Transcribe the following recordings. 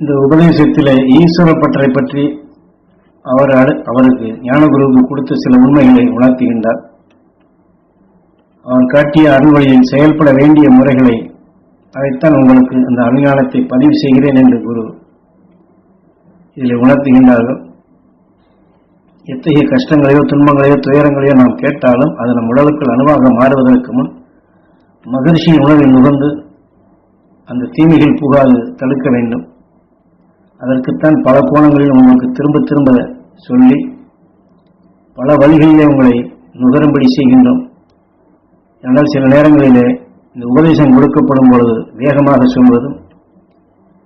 இந்த உபதேசத்தில் ஈஸ்வர பற்றை பற்றி அவர் அவருக்கு ஞானகுருவுக்கு கொடுத்த சில உண்மைகளை உணர்த்துகின்றார். அவர் காட்டிய அருள்வழியில் செயல்பட வேண்டிய முறைகளை அதைத்தான் உங்களுக்கு அந்த அணுஞானத்தை பதிவு செய்கிறேன் என்று குரு இதில் உணர்த்துகின்றார்கள். எத்தகைய கஷ்டங்களையோ துன்பங்களையோ துயரங்களையோ நாம் கேட்டாலும் அது நம் உடலுக்குள் அணுவாக மாறுவதற்கு முன் மகிழ்ச்சியின் உணவில் நுகர்ந்து அந்த தீமைகள் புகாது தடுக்க வேண்டும். அதற்குத்தான் பல கோணங்களில் உங்களுக்கு திரும்ப திரும்ப சொல்லி பல வழிகளிலே உங்களை நுகரும்படி செய்கின்றோம். ஆனால் சில நேரங்களிலே இந்த உபதேசம் கொடுக்கப்படும் பொழுது வேகமாக சொல்வதும்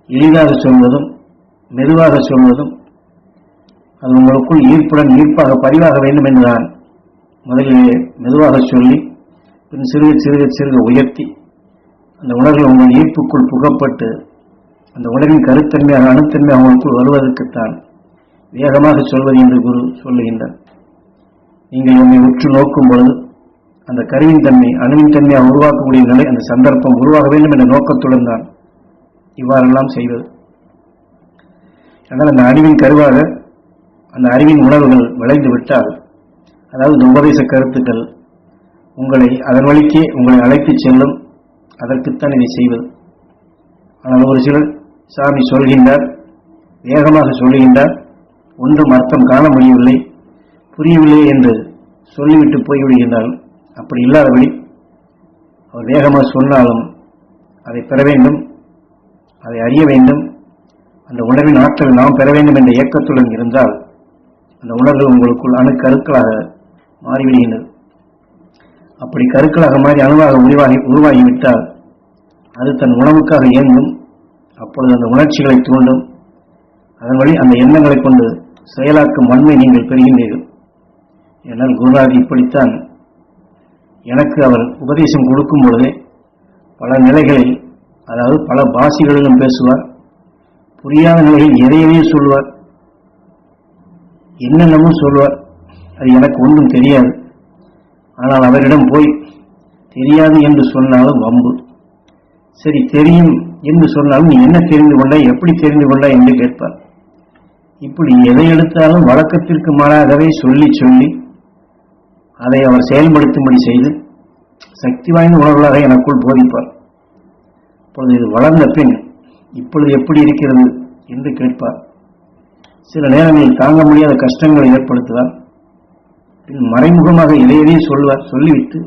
எளிதாக சொல்வதும் மெதுவாக சொல்வதும் அது உங்களுக்குள் ஈர்ப்புடன் ஈர்ப்பாக பதிவாக வேண்டும் என்றுதான் முதலிலே மெதுவாக சொல்லி பின் சிறுக சிறுக சிறுக உயர்த்தி அந்த உணர்வு உங்கள் ஈர்ப்புக்குள் புகப்பட்டு அந்த உலகின் கருத்தன்மையாக அணுத்தன்மையாக அவங்களுக்குள் வருவதற்குத்தான் வேகமாக சொல்வது என்று குரு சொல்லுகின்றார். நீங்கள் உண்மை உற்று நோக்கும் பொழுது அந்த கருவின் தன்மை அணுவின் தன்மையாக உருவாக்கக்கூடிய நிலை அந்த சந்தர்ப்பம் உருவாக வேண்டும் என்ற நோக்கத்துடன் தான் இவ்வாறெல்லாம் செய்வது. ஆனால் அந்த அணுவின் கருவாக அந்த அறிவின் உணர்வுகள் விளைந்து விட்டால் அதாவது இந்த உபதேச கருத்துக்கள் உங்களை அதன் வழிக்கே உங்களை அழைத்துச் செல்லும் அதற்குத்தான் இதை செய்வது. ஆனால் ஒரு சிலர் சாமி சொல்கின்றார் வேகமாக சொல்லுகின்றார் ஒன்றும் அர்த்தம் காண முடியவில்லை புரியவில்லை என்று சொல்லிவிட்டு போய்விடுகின்றால் அப்படி இல்லாதபடி அவர் வேகமாக சொன்னாலும் அதை பெற வேண்டும் அதை அறிய வேண்டும். அந்த உணர்வின் ஆற்றல் நாம் பெற வேண்டும் என்ற இயக்கத்துடன் இருந்தால் அந்த உணர்வு உங்களுக்குள் அணு கருக்களாக மாறிவிடுகின்றது. அப்படி கருக்களாக மாறி அணுவாக உருவாகி உருவாகிவிட்டால் அது தன் உணவுக்காக இயங்கும் அப்பொழுது அந்த உணர்ச்சிகளை தூண்டும். அதன் வழி அந்த எண்ணங்களை கொண்டு செயலாக்கும் வன்மை நீங்கள் பெறுகின்றீர்கள். ஏனால் குருநாத் இப்படித்தான் எனக்கு அவர் உபதேசம் கொடுக்கும் பொழுதே பல நிலைகளில் அதாவது பல பாஷைகளிலும் பேசுவார். புரியாத நிலையில் எதையவே சொல்வார். என்னென்னமோ சொல்வார். அது எனக்கு ஒன்றும் தெரியாது. ஆனால் அவரிடம் போய் தெரியாது என்று சொன்னாலும் வம்பு. சரி தெரியும் என்று சொன்னாலும் நீ என்ன தெரிந்து கொள்ள எப்படி தெரிந்து கொள்ள என்று கேட்பார். இப்படி எதை எடுத்தாலும் வழக்கத்திற்கு மாறாகவே சொல்லி சொல்லி அதை அவர் செயல்படுத்தும்படி செய்து சக்தி வாய்ந்த உணர்வுகளாக எனக்குள் போதிப்பார். இப்பொழுது இது வளர்ந்த பின் இப்பொழுது எப்படி இருக்கிறது என்று கேட்பார். சில நேரங்களில் தாங்க முடியாத கஷ்டங்களை ஏற்படுத்துவார். பின் மறைமுகமாக இதையவே சொல்வார் சொல்லிவிட்டு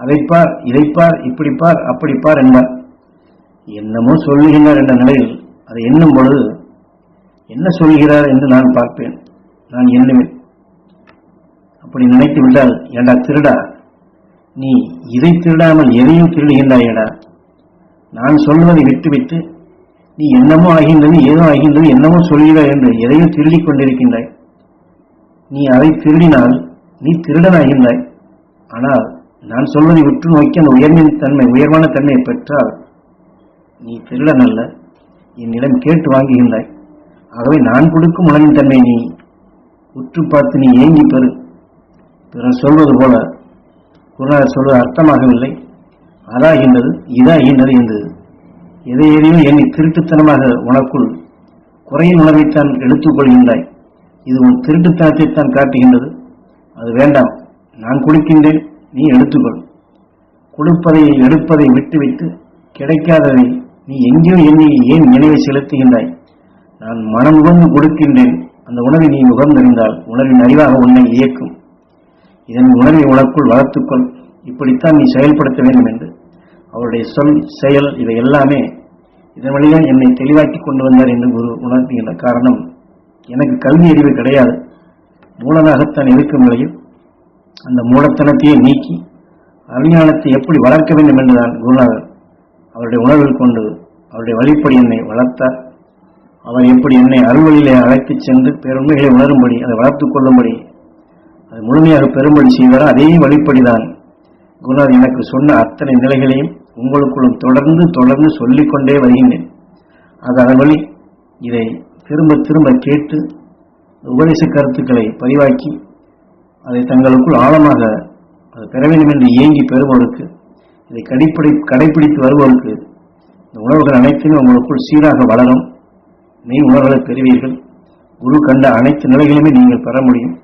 அதைப்பார் இதைப்பார் இப்படிப்பார் அப்படிப்பார் என்பார். என்னமோ சொல்லுகின்றார் என்ற நிலையில் அதை எண்ணும் பொழுது என்ன சொல்கிறார் என்று நான் பார்ப்பேன். நான் எண்ணுவேன். அப்படி நினைத்து விட்டால் ஏண்டா திருடா? நீ இதை திருடாமல் எதையும் திருடுகின்றாயடா நான் சொல்வதை விட்டுவிட்டு நீ என்னமோ ஆகின்றது ஏதோ ஆகின்றது என்னமோ சொல்கிறாய் என்று எதையும் திருடிக் கொண்டிருக்கின்றாய். நீ அதை திருடினால் நீ திருடனாகின்றாய் ஆனால் நான் சொல்வதை உற்று நோக்கி அந்த உயர்வின் தன்மை உயர்வான தன்மையை பெற்றால் நீ திருடன் அல்ல என்னிடம் கேட்டு வாங்குகின்றாய். ஆகவே நான் கொடுக்கும் உணவின் தன்மை நீ உற்று பார்த்து நீ ஏங்கி பெறு. பிறர் சொல்வது போல குருநாதர் சொல்வது அர்த்தமாகவில்லை. அதாகின்றது இதாகின்றது என்று எதை எதையும் எண்ணி திருட்டுத்தனமாக உனக்குள் குறையும் உணவைத்தான் எடுத்துக்கொள்கின்றாய் இது உன் திருட்டுத்தனத்தைத்தான் காட்டுகின்றது. அது வேண்டாம். நான் கொடுக்கின்றேன். நீ எடுத்துக்கொள். கொடுப்பதை எடுப்பதை விட்டுவிட்டு கிடைக்காததை நீ எங்கேயோ என்னை ஏன் நினைவை செலுத்துகின்றாய்? நான் மனம் உகந்து கொடுக்கின்றேன். அந்த உணவை நீ நுகர்ந்தறிந்தால் உணர்வின் அறிவாக உன்னை இயக்கும். இதன் உணர்வை உனக்குள் வளர்த்துக்கொள். இப்படித்தான் நீ செயல்படுத்த வேண்டும் என்று அவருடைய சொல் செயல் இவை எல்லாமே இதன் வழியாக என்னை தெளிவாக்கி கொண்டு வந்தார் என்று குரு உணர்த்துகின்ற காரணம் எனக்கு கல்வி அறிவு கிடையாது. மூலனாகத்தான் இருக்கும் நிலையில் அந்த மூலத்தனத்தையே நீக்கி அறிஞானத்தை எப்படி வளர்க்க வேண்டும் என்றுதான் குருநாதர் அவருடைய உணர்வில் கொண்டு அவருடைய வழிப்படி என்னை வளர்த்தார். அவர் எப்படி என்னை அறுவழியிலே அழைத்துச் சென்று பெருமைகளை உணரும்படி அதை வளர்த்துக் கொள்ளும்படி அது முழுமையாக பெரும்படி செய்வாரோ அதே வழிப்படிதான் குருநாதர் எனக்கு சொன்ன அத்தனை நிலைகளையும் உங்களுக்குள்ளும் தொடர்ந்து தொடர்ந்து சொல்லிக்கொண்டே வருகின்றேன். அது அதன் வழி இதை திரும்ப திரும்ப கேட்டு உபதேச கருத்துக்களை பதிவாக்கி அதை தங்களுக்குள் ஆழமாக அது பெற வேண்டும் என்று இயங்கி பெறுபவருக்கு இதை கடைப்பிடி கடைப்பிடித்து வருபவருக்கு இந்த உணவுகள் அனைத்துமே உங்களுக்குள் சீராக வளரும். மெய் உணர்வுகளை பெறுவீர்கள். குரு கண்ட அனைத்து நிலைகளுமே நீங்கள் பெற முடியும்.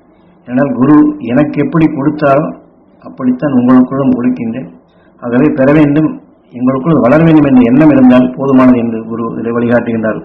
ஏனால் குரு எனக்கு எப்படி கொடுத்தாலும் அப்படித்தான் உங்களுக்குள்ளும் கொடுக்கின்றேன். ஆகவே பெற வேண்டும். எங்களுக்குள் வளர வேண்டும் என்ற எண்ணம் இருந்தால் போதுமானது என்று குரு இதை வழிகாட்டுகின்றார்.